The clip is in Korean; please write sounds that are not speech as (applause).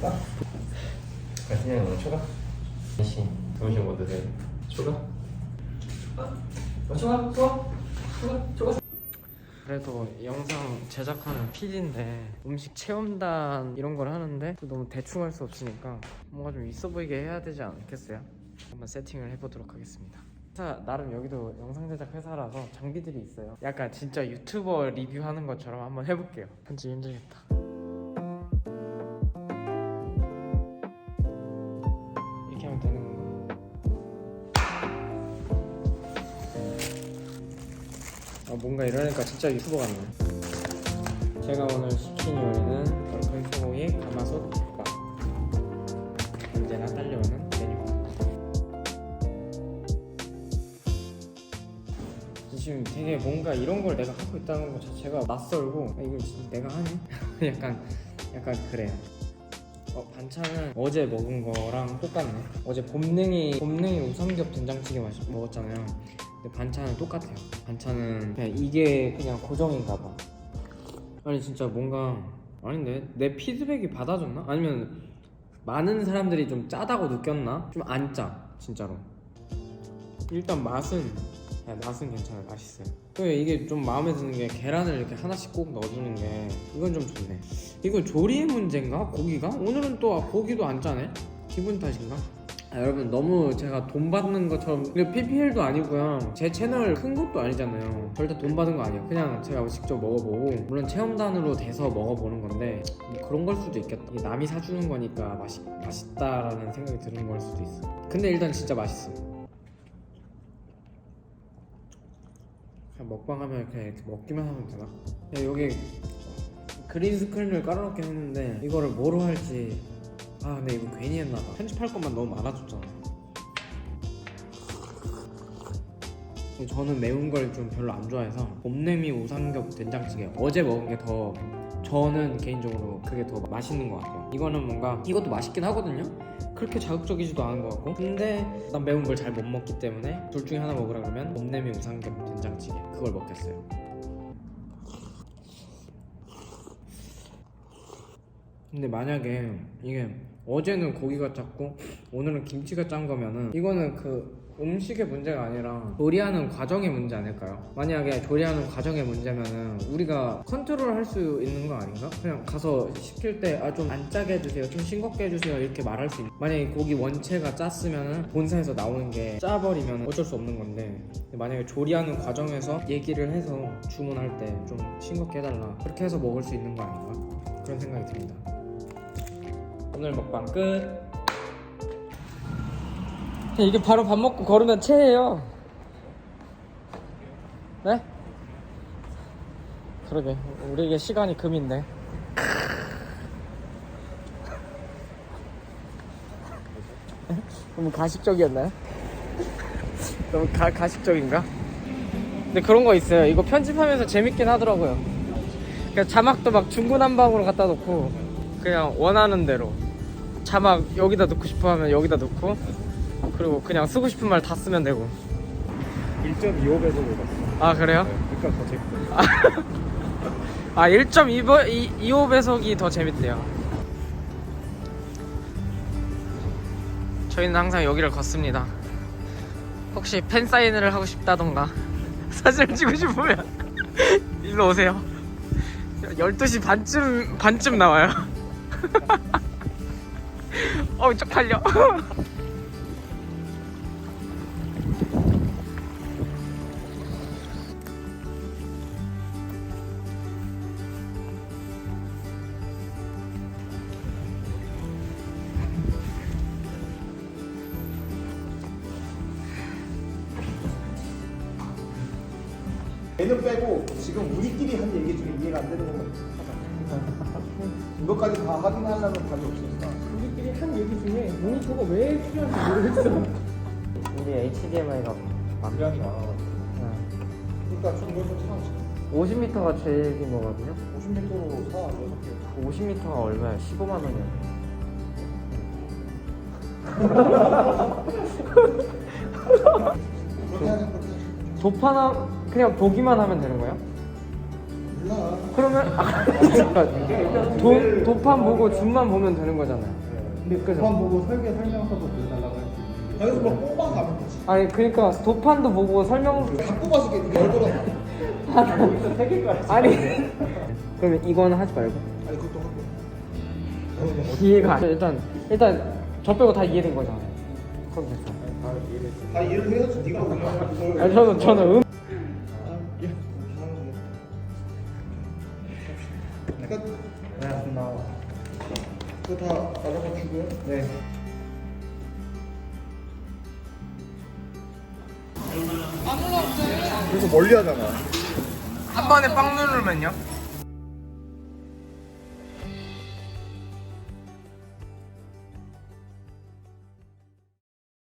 점심 추가? 그냥 뭐 추가? 씨 점심 뭐 드세요? 어, 추가? 추가? 추가? 추가? 그래도 영상 제작하는 PD인데 음식 체험단 이런 걸 하는데 또 너무 대충 할 수 없으니까 뭔가 좀 있어 보이게 해야 되지 않겠어요? 한번 세팅을 해보도록 하겠습니다. 회사 나름 여기도 영상 제작 회사라서 장비들이 있어요. 약간 진짜 유튜버 리뷰하는 것처럼 한번 해볼게요. 편집 힘들겠다. 뭔가 이러니까 진짜 유튜버 같네. 제가 오늘 시킨 요리는 얼큰 소고기 가마솥 국밥. 언제나 딸려오는 메뉴. 지금 되게 뭔가 이런 걸 내가 하고 있다는 것 자체가 낯설고 아, 이걸 진짜 내가 하니? (laughs) 약간 약간 그래요. 어, 반찬은 어제 먹은 거랑 똑같네. 어제 봄냉이 봄냉이 우삼겹 된장찌개 마시, 먹었잖아요. 근데 반찬은 똑같아요. 반찬은 그냥 이게 그냥 고정인가 봐. 아니 진짜 뭔가 아닌데 내 피드백이 받아줬나? 아니면 많은 사람들이 좀 짜다고 느꼈나? 좀 안 짜, 진짜로. 일단 맛은 야, 맛은 괜찮아요, 맛있어요. 또 이게 좀 마음에 드는 게 계란을 이렇게 하나씩 꼭 넣어주는 게 이건 좀 좋네. 이거 조리의 문제인가? 고기가? 오늘은 또 아, 고기도 안 짜네? 기분 탓인가? 아, 여러분 너무 제가 돈 받는 것처럼 이게 PPL도 아니고요. 제 채널 큰 것도 아니잖아요. 절대 돈 받은 거 아니에요. 그냥 제가 직접 먹어보고 물론 체험단으로 돼서 먹어보는 건데 뭐 그런 걸 수도 있겠다. 남이 사주는 거니까 맛있, 맛있다라는 생각이 드는 걸 수도 있어. 근데 일단 진짜 맛있어. 그냥 먹방하면 그냥 이렇게 먹기만 하면 되나? 야, 여기 그린 스크린을 깔아놓긴 했는데 이거를 뭐로 할지 아 근데 이거 괜히 했나봐. 편집할 것만 너무 많아졌잖아. 저는 매운 걸 좀 별로 안 좋아해서 봄내미 우삼겹 된장찌개 어제 먹은 게 더 저는 개인적으로 그게 더 맛있는 것 같아요. 이거는 뭔가 이것도 맛있긴 하거든요. 그렇게 자극적이지도 않은 것 같고. 근데 난 매운 걸 잘 못 먹기 때문에 둘 중에 하나 먹으라 그러면 봄내미 우삼겹 된장찌개 그걸 먹겠어요 근데 만약에 이게 어제는 고기가 짰고 오늘은 김치가 짠 거면은 이거는 그 음식의 문제가 아니라 조리하는 과정의 문제 아닐까요? 만약에 조리하는 과정의 문제면은 우리가 컨트롤 할 수 있는 거 아닌가? 그냥 가서 시킬 때 아 좀 안 짜게 해주세요 좀 싱겁게 해주세요 이렇게 말할 수 있는 만약에 고기 원체가 짰으면은 본사에서 나오는 게 짜버리면 어쩔 수 없는 건데 만약에 조리하는 과정에서 얘기를 해서 주문할 때 좀 싱겁게 해달라 그렇게 해서 먹을 수 있는 거 아닌가? 그런 생각이 듭니다 오늘 먹방 끝. 이게 바로 밥 먹고 걸으면 체해요. 네? 그러게 우리에게 시간이 금인데. 너무 가식적이었나요? 너무 가, 가식적인가? 근데 그런 거 있어요. 이거 편집하면서 재밌긴 하더라고요. 그냥 자막도 막 중구난방으로 갖다 놓고 그냥 원하는 대로. 자막 여기다 넣고 싶어 하면 여기다 넣고 그리고 그냥 쓰고 싶은 말 다 쓰면 되고. 1.25배속으로 봤어 아 그래요? 그러니까 더 재밌고 (laughs) 아 1.25배속이 더 재밌대요. 저희는 항상 여기를 걷습니다. 혹시 팬 사인회를 하고 싶다던가 (laughs) 사진을 찍고 싶으면 (laughs) 일로 오세요. 12시 반쯤 반쯤 나와요 (laughs) 어우 쪽팔려 (laughs) 얘는 빼고 지금 우리끼리 한 얘기 중에 이해가 안 되는 것만 하자. 이것까지 다 확인하려면 답이 없으니까. 우리끼리 한 얘기 중에 모니터가 왜 필요한지 모르겠어 우리 HDMI가 분량이 많아가지고. 그러니까 좀 이것도 사. 50m가 제일 긴 거거든요 50m로 사. 여섯 개. 50m가 얼마야? 15만 원이야 그렇게 하는 거지. 도파나 그냥 보기만 하면 되는 거야? 그러면 아, (laughs) 잠깐. 돈 도판 보고 줌만 보면 되는 거잖아요. 근데 그만 보고 설계 설명서도 보여달라고 했지. 여기서 뭐 뽑아 가면 되지. 아니 그러니까 도판도 보고 설명 다 뽑아서 이게 열거라. 아니 그러면 이거는 하지 말고 아니 그것도 하고. 이해가 안 돼. 일단 일단 저 빼고 다 이해된 거잖아요. 그럼 됐어. 아 이렇게 해야지 네가 오면 그걸. 아니 저는 저는 음 끝. 네, 나. 그거 다 나가고 주고요. 네. 그래서 멀리 하잖아. 한 번에 빵 누르면요?